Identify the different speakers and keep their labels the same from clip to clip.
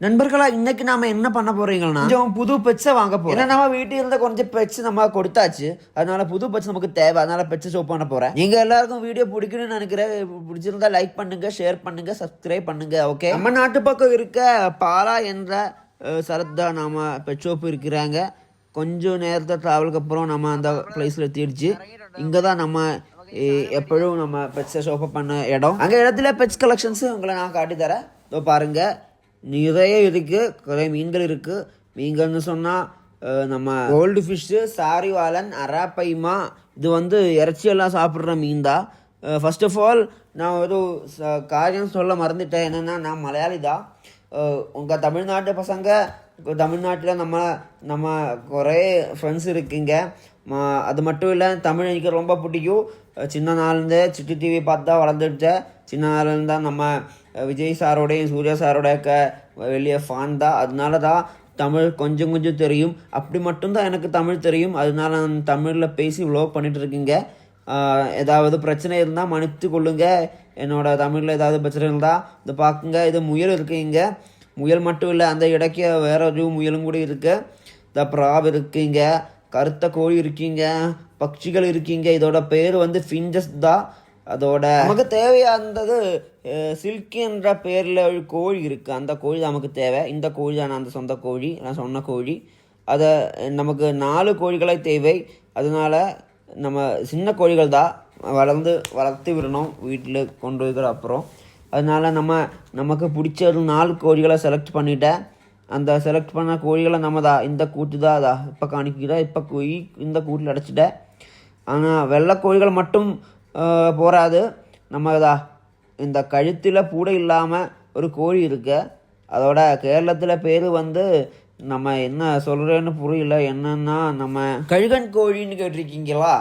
Speaker 1: நண்பர்களா இன்னைக்கு நாம என்ன பண்ண போறீங்கன்னா கொஞ்சம் புது பெட்ஸை வாங்க போறோம். ஏன்னா நம்ம வீட்டில் இருந்த கொஞ்சம் பெட்ஸ் நம்ம கொடுத்தாச்சு. அதனால புது பெட்ஸ் நமக்கு தேவை. அதனால பெட்ஸ் ஷோ பண்ண போறேன். நீங்க எல்லாருக்கும் வீடியோ பிடிக்கணும்னு நினைக்கிறேன். பிடிச்சிருந்தா லைக் பண்ணுங்க ஷேர் பண்ணுங்க சப்ஸ்கிரைப் பண்ணுங்க ஓகே நம்ம நாட்டு பக்கம் இருக்க பாலா என்ற சரத்தா நாம பெட் ஷாப் இருக்கிறாங்க. கொஞ்சம் நேரத்தை ட்ராவலுக்கு அப்புறம் நம்ம அந்த பிளேஸில் தீர்ச்சு இங்கே தான் நம்ம எ- எப்பொழுதும் நம்ம பெட்ஸை ஷோப் பண்ண இடம். அங்கே இடத்துல பெட்ஸ் கலெக்ஷன்ஸ் உங்களை நான் காட்டி தரேன் இதோ பாருங்க. நிறைய இருக்குது நிறைய மீன்கள் இருக்குது மீன்கள்னு சொன்னால் நம்ம கோல்டு ஃபிஷ்ஷு சாரிவாலன் அராப்பைமா இது வந்து இறைச்சியெல்லாம் சாப்பிட்ற மீன் தான் ஃபர்ஸ்ட் ஆஃப் ஆல் நான் ஒரு ச- காரியம் சொல்ல மறந்துட்டேன். என்னென்னா நான் மலையாளி தான் உங்கள் தமிழ்நாட்டு பசங்க தமிழ்நாட்டில் நம்ம நம்ம குறைய ஃப்ரெண்ட்ஸ் இருக்குங்க. ம- அது மட்டும் இல்லை தமிழ் எனக்கு ரொம்ப பிடிக்கும். சின்ன நாள்லேருந்தே சிட்டி டிவி பார்த்து தான் வளர்ந்துட்டேன் சின்ன நாள்லேருந்து தான் நம்ம விஜய் சாரோடையும் சூர்யா சாரோடைய வெளிய வெளியே ஃபான் தான். அதனால தான் தமிழ் கொஞ்சம் கொஞ்சம் தெரியும். அப்படி மட்டும்தான் எனக்கு தமிழ் தெரியும். அதனால நான் தமிழில் பேசி வ்ளாக் பண்ணிட்டு இருக்கீங்க ஏதாவது பிரச்சனை இருந்தால் மன்னித்து கொள்ளுங்க. என்னோட தமிழில் ஏதாவது பிரச்சனை இருந்தால் இதை பார்க்குங்க இது முயல் இருக்குங்க. முயல் மட்டும் இல்லை அந்த இடைக்கு வேற ஒரு முயலும் கூட இருக்குது இந்த ப்ராப் இருக்குங்க. கருத்த கோழி இருக்கீங்க. பட்சிகள் இருக்கீங்க. இதோட பேர் வந்து ஃபிஞ்சஸ் தான். அதோட நமக்கு தேவையானது சில்கி என்ற பேரில் ஒரு கோழி இருக்குது அந்த கோழி தான் நமக்கு தேவை. இந்த கோழி தான் அந்த சொந்த கோழி நான் சொன்ன கோழி. அதை நமக்கு நாலு கோழிகளை தேவை. அதனால நம்ம சின்ன கோழிகள் தான் வளர்ந்து வளர்த்து விடணும் வீட்டில் கொண்டு வைக்கிற அப்புறம். அதனால நம்ம நமக்கு பிடிச்ச ஒரு நாலு கோழிகளை செலக்ட் பண்ணிட்டேன். அந்த செலக்ட் பண்ண கோழிகளை நம்ம தான் இந்த கூட்டு தான் அதா இப்போ காணிக்கிறா இப்போ இந்த கூட்டில் அடைச்சிட்டேன். ஆனால் வெள்ளை கோழிகள் மட்டும் போராது நம்ம இதா இந்த கழுத்தில் பூடை இல்லாமல் ஒரு கோழி இருக்கு. அதோட கேரளத்தில் பேர் வந்து நம்ம என்ன சொல்கிறேன்னு புரியல என்னன்னா நம்ம கழுகன் கோழின்னு கேட்டிருக்கீங்களா?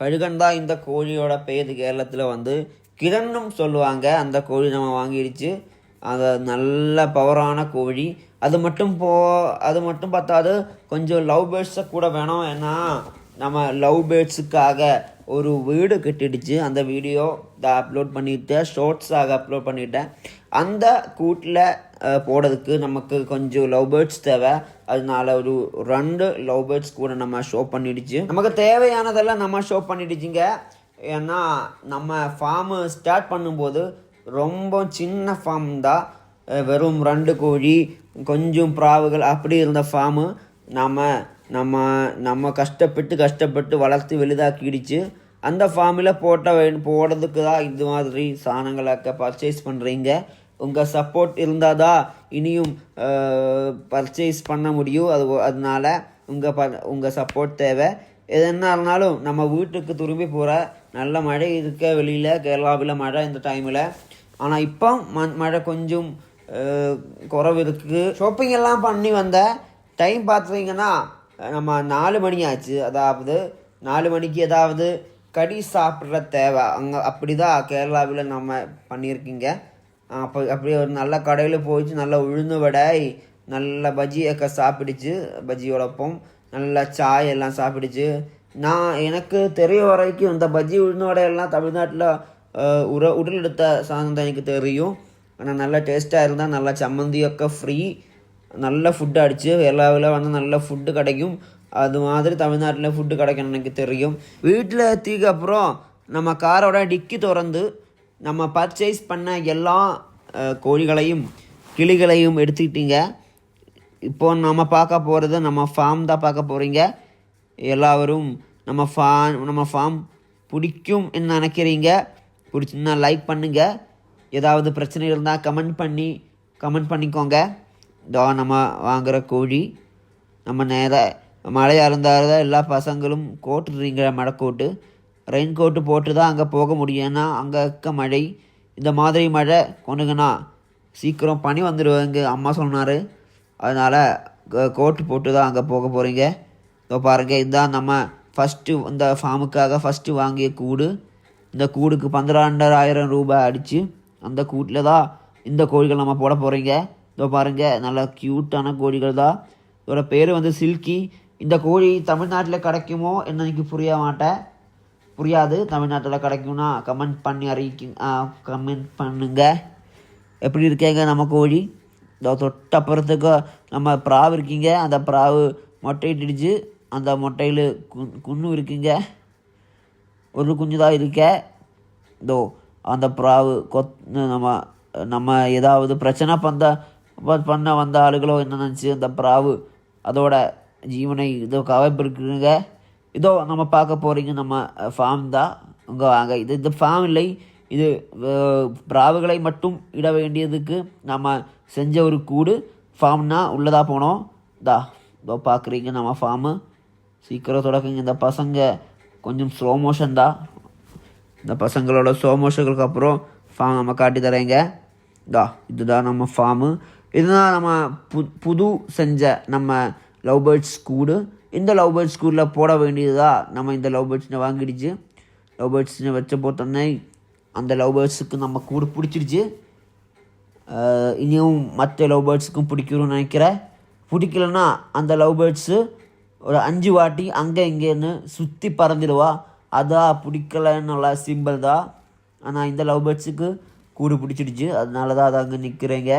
Speaker 1: கழுகன் தான் இந்த கோழியோட பேர் கேரளத்தில் வந்து. கிரண்ணும் சொல்லுவாங்க அந்த கோழி நம்ம வாங்கிடுச்சு. அது நல்ல பவரான கோழி. அது மட்டும் போ அது மட்டும் பார்த்தாது கொஞ்சம் லவ் பேர்ட்ஸை கூட வேணும். ஏன்னா நம்ம லவ் பேர்ட்ஸுக்காக ஒரு வீடு கட்டிடுச்சு. அந்த வீடியோ இதை அப்லோட் பண்ணிட்டேன். ஷார்ட்ஸாக அப்லோட் பண்ணிட்டேன். அந்த கூட்டில் போடுறதுக்கு நமக்கு கொஞ்சம் லவ் பேர்ட்ஸ் தேவை. அதனால ஒரு ரெண்டு லவ் பேர்ட்ஸ் கூட நம்ம ஷோ பண்ணிடுச்சு. நமக்கு தேவையானதெல்லாம் நம்ம ஷோ பண்ணிடுச்சுங்க. ஏன்னா நம்ம ஃபார்மு ஸ்டார்ட் பண்ணும்போது ரொம்ப சின்ன ஃபார்ம் தான். வெறும் ரெண்டு கோழி கொஞ்சம் பிராவுகள் அப்படி இருந்த ஃபார்மு நம்ம நம்ம நம்ம கஷ்டப்பட்டு கஷ்டப்பட்டு வளர்த்து வெளிதாக்கிடுச்சு அந்த ஃபார்மில் போட்ட வே- போடுறதுக்கு தான் இது மாதிரி சாணங்களாக்க பர்ச்சேஸ் பண்ணுறீங்க உங்கள் சப்போர்ட் இருந்தால் தான் இனியும் பர்ச்சேஸ் பண்ண முடியும். அது அதனால உங்கள் ப உங்கள் சப்போர்ட் தேவை. எது என்ன இருந்தாலும் நம்ம வீட்டுக்கு திரும்பி போகிற நல்ல மழை இருக்க வெளியில் கேரளாவில் மழை இந்த டைமில் ஆனால் இப்போ ம மழை கொஞ்சம் குறவு குறைவு இருக்குது ஷாப்பிங் எல்லாம் பண்ணி வந்த டைம் பார்த்தீங்கன்னா நம்ம நாலு மணி ஆச்சு அதாவது நாலு மணிக்கு ஏதாவது கடி சாப்பிட்ற தேவை. அங்கே அப்படி தான் கேரளாவில் நம்ம பண்ணியிருக்கீங்க. அப்போ அப்படியே ஒரு நல்ல கடையில் போயிட்டு நல்லா உளுந்து வடை நல்ல பஜ்ஜியக்க சாப்பிடுச்சு பஜ்ஜியோடப்பம் நல்ல சாய் எல்லாம் சாப்பிடுச்சு. நான் எனக்கு தெரிய வரைக்கும் இந்த பஜ்ஜி உளுந்து வடையெல்லாம் தமிழ்நாட்டில் உர உடல் எடுத்த சாதம் தான் எனக்கு தெரியும். ஆனால் நல்லா டேஸ்ட்டாக இருந்தால் நல்லா சம்மந்தியொக்க ஃப்ரீ நல்ல ஃபுட்டு அடித்து எல்லாவில் வந்து நல்ல ஃபுட்டு கிடைக்கும். அது மாதிரி தமிழ்நாட்டில் ஃபுட்டு கிடைக்கும் எனக்கு தெரியும். வீட்டில் எத்திக்கு அப்புறம் நம்ம காரோட டிக்கி திறந்து நம்ம பர்ச்சேஸ் பண்ண எல்லா கோழிகளையும் கிளிகளையும் எடுத்துக்கிட்டீங்க. இப்போ நம்ம பார்க்க போகிறது நம்ம ஃபார்ம் தான் பார்க்க போகிறீங்க எல்லாரும் நம்ம ஃபார்ம் நம்ம ஃபார்ம் பிடிக்கும் என்ன நினைக்கிறீங்க. பிடிச்சிருந்தா லைக் பண்ணுங்கள் ஏதாவது பிரச்சனை இருந்தால் கமெண்ட் பண்ணி கமெண்ட் பண்ணிக்கோங்க. இதோ நம்ம வாங்குகிற கோழி? நம்ம நேராக மழையாக இருந்தால் எல்லா பசங்களும் கோட்டுறீங்க மழை கோட்டு ரெயின் கோட்டு போட்டு தான் அங்கே போக முடியும். ஏன்னா அங்கே இருக்க மழை இந்த மாதிரி மழை கொண்டுங்கண்ணா சீக்கிரம் பனி வந்துடுவாங்க அம்மா சொன்னார். அதனால் கோட்டு போட்டு தான் அங்கே போக போகிறீங்க இதோ பாருங்கள் இதுதான் நம்ம ஃபஸ்ட்டு இந்த ஃபார்முக்காக ஃபஸ்ட்டு வாங்கிய கூடு. இந்த கூடுக்கு பன்னிரெண்டாயிரம் ரூபாய் அடித்து அந்த கூட்டில் தான் இந்த கோழிகள் நம்ம போட போகிறீங்க இதோ பாருங்கள் நல்லா க்யூட்டான கோழிகள் தான். இதோட பேர் வந்து சில்கி. இந்த கோழி தமிழ்நாட்டில் கிடைக்குமோ என்ன எனக்கு புரிய மாட்டேன் புரியாது தமிழ்நாட்டில் கிடைக்கும்னா கமெண்ட் பண்ணி அறிவிக்க கமெண்ட் பண்ணுங்க. எப்படி இருக்கேங்க நம்ம கோழி? இதோ தொட்டப்புறத்துக்கு நம்ம பிராவு இருக்கீங்க. அந்த பிராவு மொட்டையிட்டுடுச்சு அந்த மொட்டையில் குன் குன்னு இருக்குங்க. ஒரு குஞ்சு தான் இருக்க. இதோ அந்த பிராவு கொத் நம்ம நம்ம ஏதாவது பிரச்சனை பண்ண அப்போ பண்ண வந்த ஆளுகளோ என்ன நினச்சி அந்த பிராவு அதோட ஜீவனை இதோ கவப்பிருக்குங்க இதோ நம்ம பார்க்க போகிறீங்க நம்ம ஃபார்ம் தான் இங்கே வாங்க. இது இந்த ஃபார்ம் இல்லை. இது பிராவுகளை மட்டும் இட வேண்டியதுக்கு நம்ம செஞ்ச ஒரு கூடு ஃபார்ம்னா உள்ளதாக போனோம். தா இதோ பார்க்குறீங்க நம்ம ஃபார்மு சீக்கிரம் தொடக்குங்க. இந்த பசங்க கொஞ்சம் ஸ்லோ மோஷன் தான் இந்த பசங்களோட ஸ்லோ மோஷனுக்கு அப்புறம் ஃபார்ம் நம்ம காட்டி தரேங்க. இதா இதுதான் நம்ம ஃபார்மு இதுதான் நம்ம பு புது செஞ்ச நம்ம லவ் பேர்ட்ஸ் கூடு. இந்த லவ் பேர்ட்ஸ் கூடில் போட வேண்டியதாக நம்ம இந்த லவ் பேர்ட்ஸ்னை வாங்கிடுச்சு. லவ் பேர்ட்ஸ்னை வச்ச போத்தோடனே அந்த லவ் பேர்ட்ஸுக்கு நம்ம கூடு பிடிச்சிருச்சு இனியும் மற்ற லவ் பேர்ட்ஸுக்கும் பிடிக்கணும்னு நினைக்கிறேன் பிடிக்கலன்னா அந்த லவ் பேர்ட்ஸு ஒரு அஞ்சு வாட்டி அங்கே இங்கேன்னு சுற்றி பறந்துடுவா. அதான் பிடிக்கலன்னுள்ள சிம்பிள் தான் ஆனால் இந்த லவ் பேர்ட்ஸுக்கு கூடு பிடிச்சிடுச்சு. அதனால தான் அது அங்கே நிற்கிறேங்க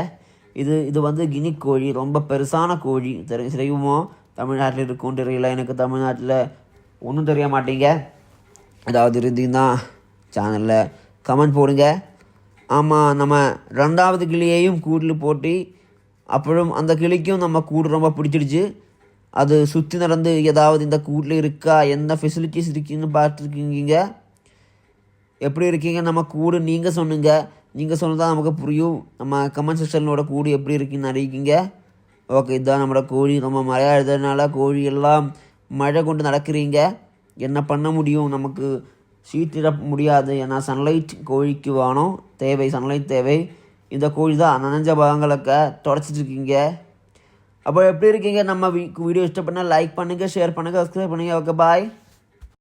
Speaker 1: இது இது வந்து கினி கோழி ரொம்ப பெருசான கோழி. தெரி தெரியுமோ? தமிழ்நாட்டில் இருக்கும் தெரியல. எனக்கு தமிழ்நாட்டில் ஒன்றும் தெரிய மாட்டேங்க. ஏதாவது இருந்தீங்கன்னா சேனலில் கமெண்ட் போடுங்க. ஆமாம் நம்ம ரெண்டாவது கிளியையும் கூட்டில் போட்டு அப்புறம் அந்த கிளிக்கும் நம்ம கூடு ரொம்ப பிடிச்சிடுச்சு. அது சுற்றி நடந்து ஏதாவது இந்த கூட்டில் இருக்கா? என்ன ஃபெசிலிட்டிஸ் இருக்குன்னு பார்த்துருக்கீங்க. எப்படி இருக்கீங்க? நம்ம கூடு நீங்கள் சொன்னுங்க நீங்கள் சொன்னதான் நமக்கு புரியும். நம்ம கமெண்ட் செக்ஷனோட கூடு எப்படி இருக்குன்னு அறிவிக்கிங்க. ஓகே இதுதான் நம்மளோட கோழி. ரொம்ப மழையாக எழுதுறதுனால கோழி எல்லாம் மழை கொண்டு நடக்கிறீங்க. என்ன பண்ண முடியும்? நமக்கு சீட்டிட முடியாது. ஏன்னா சன்லைட் கோழிக்கு வேணும் தேவை சன்லைட் தேவை. இந்த கோழி தான் நனைஞ்ச பாகங்களுக்கு தொடச்சிட்டு இருக்கீங்க. அப்போ எப்படி இருக்கீங்க? நம்ம வீடியோ இஷ்டப்பட்டால் லைக் பண்ணுங்கள் ஷேர் பண்ணுங்கள் சப்ஸ்கிரைப் பண்ணுங்கள் ஓகே பாய்